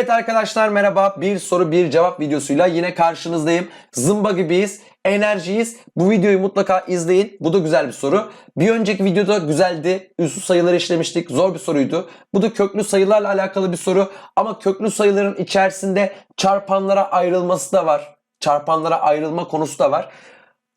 Evet arkadaşlar merhaba. Bir soru bir cevap videosuyla yine karşınızdayım. Zımba gibiyiz. Enerjiyiz. Bu videoyu mutlaka izleyin. Bu da güzel bir soru. Bir önceki videoda güzeldi. Üssü sayıları işlemiştik. Zor bir soruydu. Bu da köklü sayılarla alakalı bir soru. Ama köklü sayıların içerisinde çarpanlara ayrılması da var. Çarpanlara ayrılma konusu da var.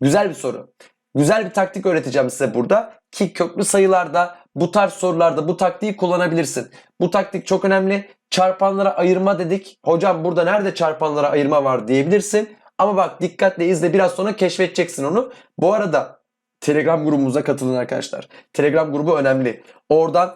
Güzel bir soru. Güzel bir taktik öğreteceğim size burada. Ki köklü sayılarda bu tarz sorularda bu taktiği kullanabilirsin. Bu taktik çok önemli. Çarpanlara ayırma dedik. Hocam burada nerede çarpanlara ayırma var diyebilirsin. Ama bak dikkatle izle biraz sonra keşfedeceksin onu. Bu arada Telegram grubumuza katılın arkadaşlar. Telegram grubu önemli. Oradan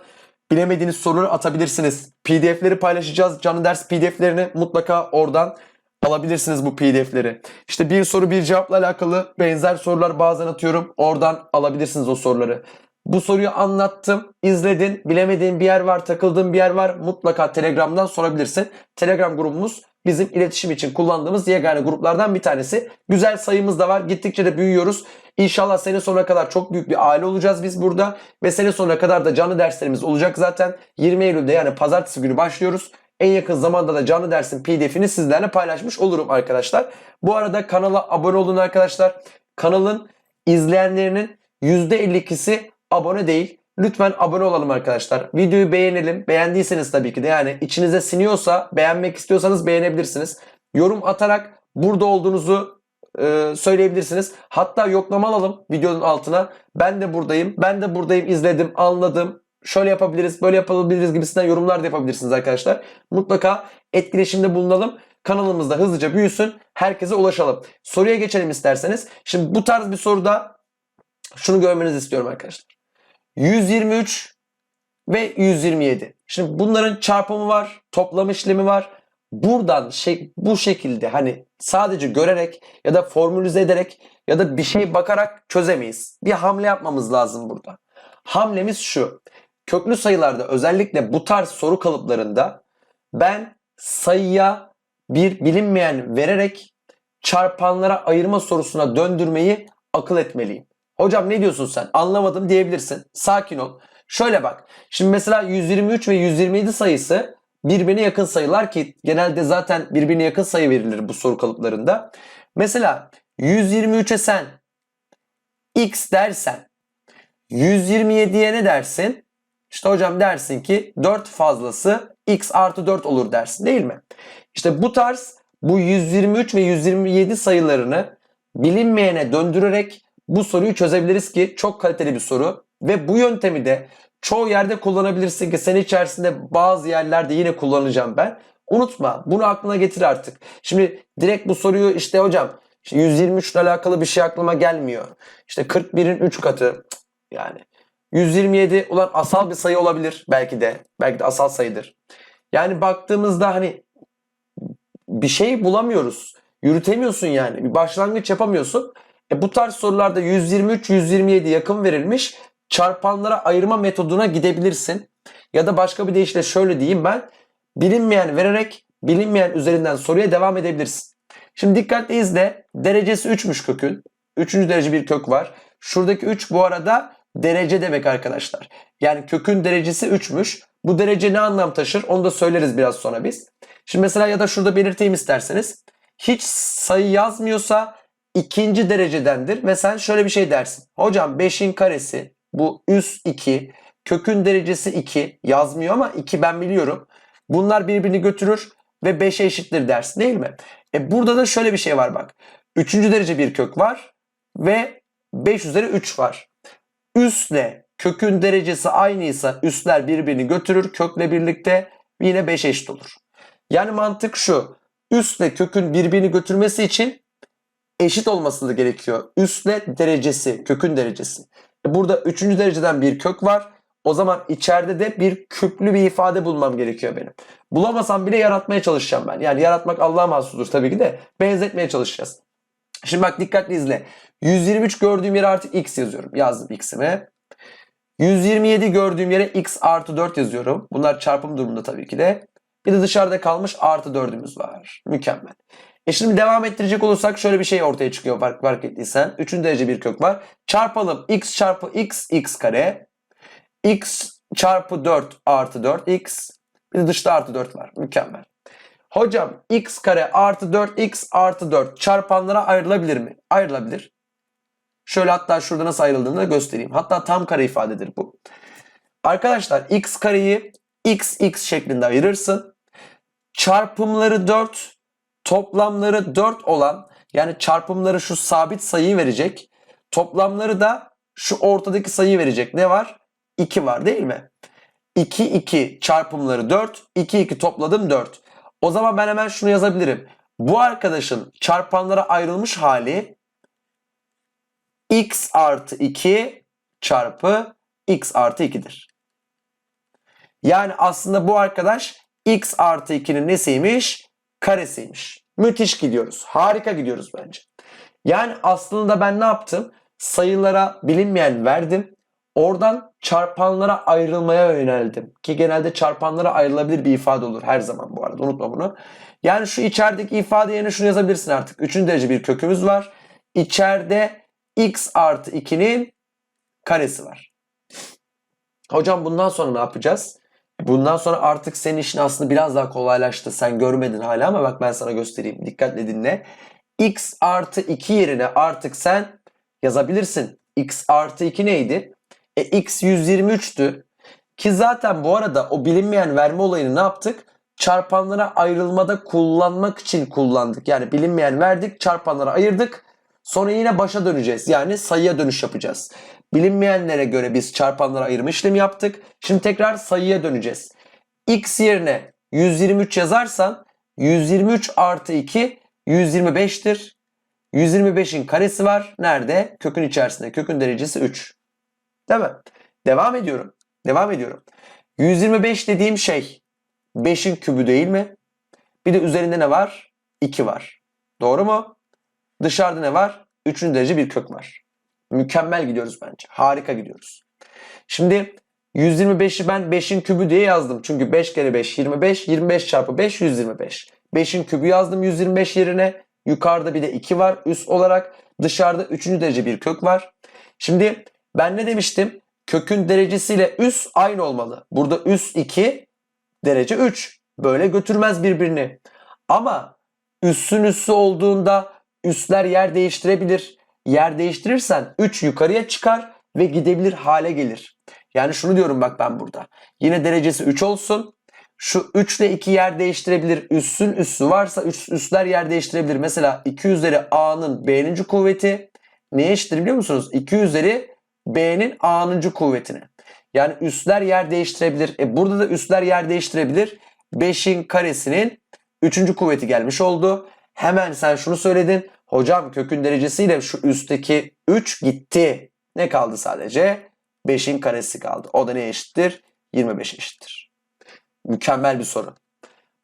bilemediğiniz soruları atabilirsiniz. PDF'leri paylaşacağız. Canlı ders PDF'lerini mutlaka oradan alabilirsiniz bu PDF'leri. İşte bir soru bir cevapla alakalı benzer sorular bazen atıyorum. Oradan alabilirsiniz o soruları. Bu soruyu anlattım, izledin, bilemediğin bir yer var, takıldığın bir yer var. Mutlaka Telegram'dan sorabilirsin. Telegram grubumuz bizim iletişim için kullandığımız yegane gruplardan bir tanesi. Güzel sayımız da var. Gittikçe de büyüyoruz. İnşallah sene sonuna kadar çok büyük bir aile olacağız biz burada. Ve sene sonuna kadar da canlı derslerimiz olacak zaten. 20 Eylül'de yani pazartesi günü başlıyoruz. En yakın zamanda da canlı dersin pdf'ini sizlerle paylaşmış olurum arkadaşlar. Bu arada kanala abone olun arkadaşlar. Kanalın izleyenlerinin %52'si abone değil. Lütfen abone olalım arkadaşlar. Videoyu beğenelim. Beğendiyseniz tabii ki de yani içinize siniyorsa beğenmek istiyorsanız beğenebilirsiniz. Yorum atarak burada olduğunuzu e, söyleyebilirsiniz. Hatta yoklama alalım videonun altına. Ben de buradayım. Ben de buradayım. izledim, anladım. Şöyle yapabiliriz, böyle yapabiliriz gibisinden yorumlar da yapabilirsiniz arkadaşlar. Mutlaka etkileşimde bulunalım. Kanalımızda hızlıca büyüsün. Herkese ulaşalım. Soruya geçelim isterseniz. Şimdi bu tarz bir soruda şunu görmenizi istiyorum arkadaşlar. 123 ve 127. Şimdi bunların çarpımı var, toplam işlemi var. Buradan şey, bu şekilde hani sadece görerek ya da formülize ederek ya da bir şey bakarak çözemeyiz. Bir hamle yapmamız lazım burada. Hamlemiz şu. Köklü sayılarda özellikle bu tarz soru kalıplarında ben sayıya bir bilinmeyen vererek çarpanlara ayırma sorusuna döndürmeyi akıl etmeliyim. Hocam ne diyorsun sen? Anlamadım diyebilirsin. Sakin ol. Şöyle bak. Şimdi mesela 123 ve 127 sayısı birbirine yakın sayılar ki genelde zaten birbirine yakın sayı verilir bu soru kalıplarında. Mesela 123'e sen x dersen 127'ye ne dersin? İşte hocam dersin ki 4 fazlası x artı 4 olur dersin değil mi? İşte bu tarz bu 123 ve 127 sayılarını bilinmeyene döndürerek bu soruyu çözebiliriz ki çok kaliteli bir soru. Ve bu yöntemi de çoğu yerde kullanabilirsin ki sene içerisinde bazı yerlerde yine kullanacağım ben. Unutma bunu aklına getir artık. Şimdi direkt bu soruyu işte hocam işte 123 ile alakalı bir şey aklıma gelmiyor. İşte 41'in 3 katı yani. 127 ulan asal bir sayı olabilir belki de. Belki de asal sayıdır. Yani baktığımızda hani bir şey bulamıyoruz. Yürütemiyorsun yani. Bir başlangıç yapamıyorsun. E bu tarz sorularda 123-127 yakın verilmiş çarpanlara ayırma metoduna gidebilirsin. Ya da başka bir deyişle şöyle diyeyim ben. Bilinmeyen vererek bilinmeyen üzerinden soruya devam edebilirsin. Şimdi dikkatli izle. Derecesi 3'müş kökün. 3. derece bir kök var. Şuradaki 3 bu arada derece demek arkadaşlar. Yani kökün derecesi 3'müş. Bu derece ne anlam taşır onu da söyleriz biraz sonra biz. Şimdi mesela ya da şurada belirteyim isterseniz. Hiç sayı yazmıyorsa ikinci derecedendir ve sen şöyle bir şey dersin. Hocam 5'in karesi bu üst 2 kökün derecesi 2 yazmıyor ama 2 ben biliyorum. Bunlar birbirini götürür ve 5'e eşittir dersin değil mi? E burada da şöyle bir şey var bak. Üçüncü derece bir kök var ve 5 üzeri 3 var. Üstle kökün derecesi aynıysa üstler birbirini götürür kökle birlikte yine 5 eşit olur. Yani mantık şu. Üstle kökün birbirini götürmesi için eşit olması da gerekiyor. Üstle derecesi, kökün derecesi. E Burada üçüncü dereceden bir kök var. O zaman içeride de bir küplü bir ifade bulmam gerekiyor benim. Bulamasam bile yaratmaya çalışacağım ben. Yani yaratmak Allah'a mahsustur tabii ki de benzetmeye çalışacağız. Şimdi bak dikkatli izle. 123 gördüğüm yere artık x yazıyorum. Yazdım x'imi. 127 gördüğüm yere x artı 4 yazıyorum. Bunlar çarpım durumunda tabii ki de. Bir de dışarıda kalmış artı 4'ümüz var. Mükemmel. E şimdi devam ettirecek olursak şöyle bir şey ortaya çıkıyor fark, fark ettiysen. Üçüncü derece bir kök var. Çarpalım x çarpı x x kare. x çarpı 4 artı 4 x. Bir de dışta artı 4 var. Mükemmel. Hocam x kare artı 4x artı 4 çarpanlara ayrılabilir mi? Ayrılabilir. Şöyle hatta şurada nasıl ayrıldığını da göstereyim. Hatta tam kare ifadedir bu. Arkadaşlar x kareyi x x şeklinde ayırırsın. Çarpımları 4, toplamları 4 olan yani çarpımları şu sabit sayıyı verecek. Toplamları da şu ortadaki sayıyı verecek. Ne var? 2 var değil mi? 2 2 çarpımları 4, 2 2 topladım 4. O zaman ben hemen şunu yazabilirim. Bu arkadaşın çarpanlara ayrılmış hali x artı 2 çarpı x artı 2'dir. Yani aslında bu arkadaş x artı 2'nin nesiymiş? Karesiymiş. Müthiş gidiyoruz. Harika gidiyoruz bence. Yani aslında ben ne yaptım? Sayılara bilinmeyen verdim. Oradan çarpanlara ayrılmaya yöneldim. Ki genelde çarpanlara ayrılabilir bir ifade olur her zaman bu arada unutma bunu. Yani şu içerideki ifade yerine şunu yazabilirsin artık. Üçüncü derece bir kökümüz var. İçeride x artı 2'nin karesi var. Hocam bundan sonra ne yapacağız? Bundan sonra artık senin işin aslında biraz daha kolaylaştı. Sen görmedin hala ama bak ben sana göstereyim. Dikkatle dinle. x artı 2 yerine artık sen yazabilirsin. x artı 2 neydi? E, x 123'tü. Ki zaten bu arada o bilinmeyen verme olayını ne yaptık? Çarpanlara ayrılmada kullanmak için kullandık. Yani bilinmeyen verdik, çarpanlara ayırdık. Sonra yine başa döneceğiz. Yani sayıya dönüş yapacağız. Bilinmeyenlere göre biz çarpanlara ayırma işlemi yaptık. Şimdi tekrar sayıya döneceğiz. x yerine 123 yazarsan 123 artı 2 125'tir. 125'in karesi var. Nerede? Kökün içerisinde. Kökün derecesi 3. Değil mi? Devam ediyorum. Devam ediyorum. 125 dediğim şey 5'in kübü değil mi? Bir de üzerinde ne var? 2 var. Doğru mu? Dışarıda ne var? 3. derece bir kök var. Mükemmel gidiyoruz bence. Harika gidiyoruz. Şimdi 125'i ben 5'in kübü diye yazdım. Çünkü 5 kere 5 25. 25 çarpı 5 125. 5'in kübü yazdım 125 yerine. Yukarıda bir de 2 var üst olarak. Dışarıda 3. derece bir kök var. Şimdi ben ne demiştim? Kökün derecesiyle üst aynı olmalı. Burada üst 2 derece 3. Böyle götürmez birbirini. Ama üssün üssü olduğunda üstler yer değiştirebilir. Yer değiştirirsen 3 yukarıya çıkar ve gidebilir hale gelir. Yani şunu diyorum bak ben burada. Yine derecesi 3 olsun. Şu 3 ile 2 yer değiştirebilir. Üssün üssü varsa üst, üstler yer değiştirebilir. Mesela 2 üzeri A'nın B'ninci kuvveti neye eşittir biliyor musunuz? 2 üzeri B'nin A'nıncı kuvvetine. Yani üstler yer değiştirebilir. E burada da üstler yer değiştirebilir. 5'in karesinin 3. kuvveti gelmiş oldu. Hemen sen şunu söyledin. Hocam kökün derecesiyle şu üstteki 3 gitti. Ne kaldı sadece? 5'in karesi kaldı. O da ne eşittir? 25 eşittir. Mükemmel bir soru.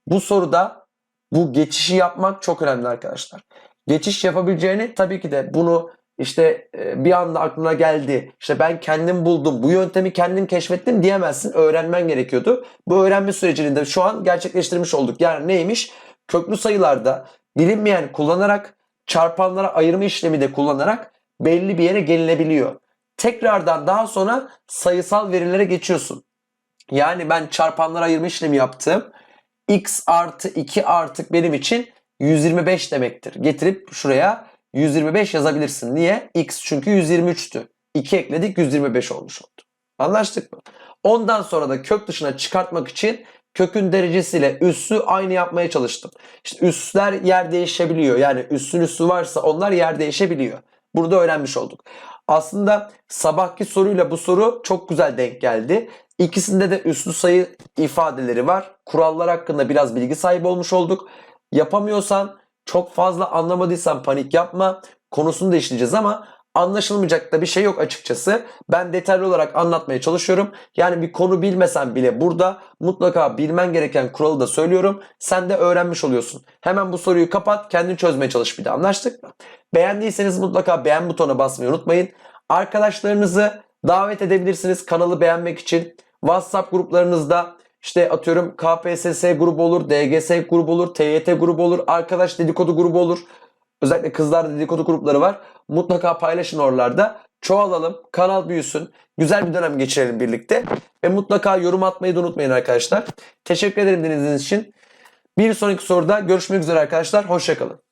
Bu soruda bu geçişi yapmak çok önemli arkadaşlar. Geçiş yapabileceğini tabii ki de bunu işte e, bir anda aklına geldi. İşte ben kendim buldum. Bu yöntemi kendim keşfettim diyemezsin. Öğrenmen gerekiyordu. Bu öğrenme sürecini de şu an gerçekleştirmiş olduk. Yani neymiş? Köklü sayılarda bilinmeyen kullanarak çarpanlara ayırma işlemi de kullanarak belli bir yere gelinebiliyor. Tekrardan daha sonra sayısal verilere geçiyorsun. Yani ben çarpanlara ayırma işlemi yaptım. x artı 2 artık benim için 125 demektir. Getirip şuraya 125 yazabilirsin. Niye? X çünkü 123'tü. 2 ekledik 125 olmuş oldu. Anlaştık mı? Ondan sonra da kök dışına çıkartmak için kökün derecesiyle üssü aynı yapmaya çalıştım. İşte üsler yer değişebiliyor. Yani üssün üssü varsa onlar yer değişebiliyor. Burada öğrenmiş olduk. Aslında sabahki soruyla bu soru çok güzel denk geldi. İkisinde de üslü sayı ifadeleri var. Kurallar hakkında biraz bilgi sahibi olmuş olduk. Yapamıyorsan çok fazla anlamadıysan panik yapma. Konusunu da işleyeceğiz ama anlaşılmayacak da bir şey yok açıkçası. Ben detaylı olarak anlatmaya çalışıyorum. Yani bir konu bilmesen bile burada mutlaka bilmen gereken kuralı da söylüyorum. Sen de öğrenmiş oluyorsun. Hemen bu soruyu kapat, kendin çözmeye çalış bir de anlaştık mı? Beğendiyseniz mutlaka beğen butonuna basmayı unutmayın. Arkadaşlarınızı davet edebilirsiniz kanalı beğenmek için. WhatsApp gruplarınızda işte atıyorum KPSS grubu olur, DGS grubu olur, TYT grubu olur, arkadaş dedikodu grubu olur. Özellikle kızlar dedikodu grupları var. Mutlaka paylaşın oralarda. Çoğalalım, kanal büyüsün. Güzel bir dönem geçirelim birlikte. Ve mutlaka yorum atmayı da unutmayın arkadaşlar. Teşekkür ederim dinlediğiniz için. Bir sonraki soruda görüşmek üzere arkadaşlar. Hoşçakalın.